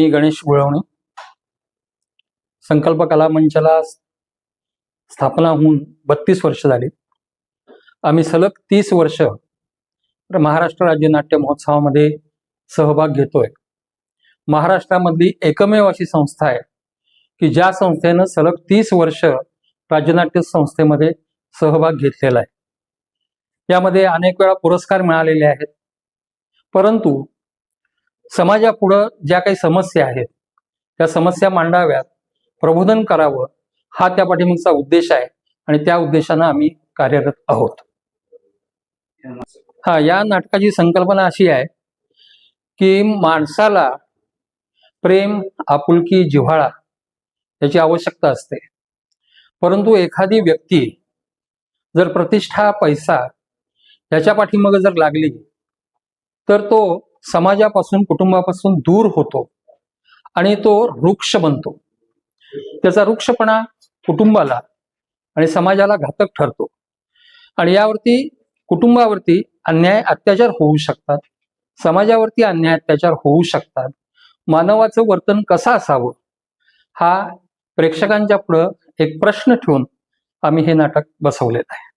मी गणेश गुळवणे. संकल्प कला मंचाला स्थापना होऊन बत्तीस वर्ष झाली. आम्ही सलग तीस वर्ष महाराष्ट्र राज्य नाट्य महोत्सवामध्ये सहभाग घेतोय. महाराष्ट्रामधली एकमेव अशी संस्था आहे की ज्या संस्थेनं सलग तीस वर्ष राज्यनाट्य संस्थेमध्ये सहभाग घेतलेला आहे. यामध्ये अनेक वेळा पुरस्कार मिळालेले आहेत. परंतु समाजापुढं ज्या काही समस्या आहेत त्या समस्या मांडाव्यात प्रबोधन करावं हा त्या पाठिंबाचा उद्देश आहे आणि त्या उद्देशानं आम्ही कार्यरत आहोत. हा या नाटकाची संकल्पना अशी आहे की माणसाला प्रेम आपुलकी जिव्हाळा याची आवश्यकता असते. परंतु एखादी व्यक्ती जर प्रतिष्ठा पैसा याच्या पाठीमागे जर लागली तर तो समाजापासून कुटुंबापासून दूर होतो आणि तो वृक्ष बनतो. त्याचा वृक्षपणा कुटुंबाला आणि समाजाला घातक ठरतो. आणि यावरती कुटुंबावरती अन्याय अत्याचार होऊ शकतात. समाजावरती अन्याय अत्याचार होऊ शकतात. मानवाचं वर्तन कसं असावं? हा प्रेक्षकांच्या पुढं एक प्रश्न ठेवून आम्ही हे नाटक बसवलेलं आहे.